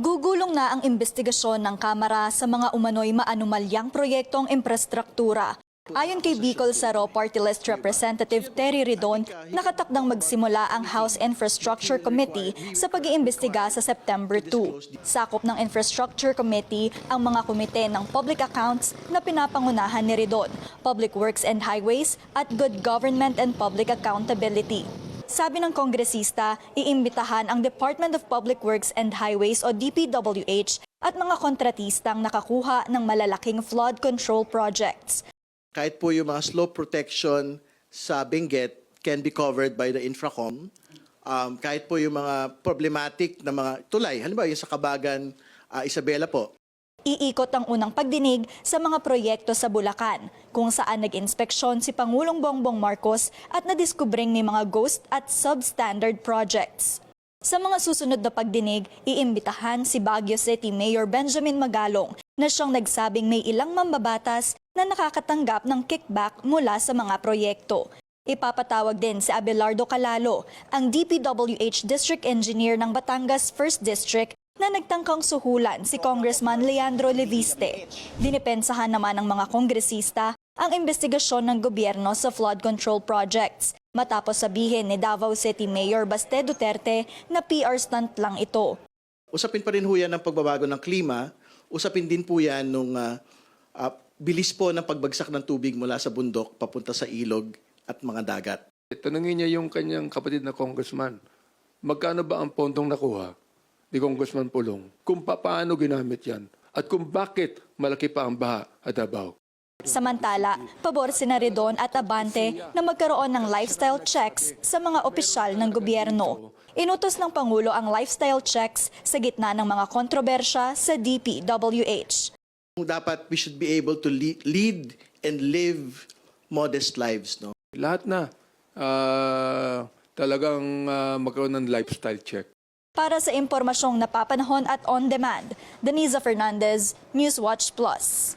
Gugulong na ang investigasyon ng Kamara sa mga umano'y maanumalyang proyektong infrastruktura. Ayon kay Bicol Saro Party List Representative Terry Ridon, nakatakdang magsimula ang House Infrastructure Committee sa pag-iimbestiga sa September 2. Sakop ng Infrastructure Committee ang mga komite ng public accounts na pinapangunahan ni Ridon, Public Works and Highways at Good Government and Public Accountability. Sabi ng kongresista, iimbitahan ang Department of Public Works and Highways o DPWH at mga kontratistang nakakuha ng malalaking flood control projects. kahit po yung mga slope protection sa Benguet can be covered by the Infracom. Um, kahit po yung mga problematic na mga tulay, halimbawa yung sa Kabagan, ah, Isabela po, Iikot ang unang pagdinig sa mga proyekto sa Bulacan, kung saan nag-inspeksyon si Pangulong Bongbong Marcos at nadiskubring may mga ghost at substandard projects. Sa mga susunod na pagdinig, iimbitahan si Baguio City Mayor Benjamin Magalong na siyang nagsabing may ilang mambabatas na nakakatanggap ng kickback mula sa mga proyekto. Ipapatawag din si Abelardo Calalo, ang DPWH District Engineer ng Batangas 1st District na nagtangkang suhulan si Congressman Leandro Leviste. Dinipensahan naman ng mga kongresista ang investigasyon ng gobyerno sa flood control projects matapos sabihin ni Davao City Mayor Baste Duterte na PR stunt lang ito. usapin pa rin ho yan ng pagbabago ng klima, usapin din po yan nung ah, ah, bilis po ng pagbagsak ng tubig mula sa bundok papunta sa ilog at mga dagat. Tanungin niya yung kanyang kapatid na congressman, magkano ba ang pondong nakuha ni Congressman Pulong? Kung paano ginamit yan? At kung bakit malaki pa ang baha at Davao? Samantala, pabor sina Redon at Abante na magkaroon ng lifestyle checks sa mga opisyal ng gobyerno. Inutos ng Pangulo ang lifestyle checks sa gitna ng mga kontrobersya sa DPWH. Dapat we should be able to le- lead and live modest lives. No? Lahat na ah, talagang ah, magkaroon ng lifestyle check. Para sa impormasyong napapanahon at on demand, Denisa Fernandez, Newswatch Plus.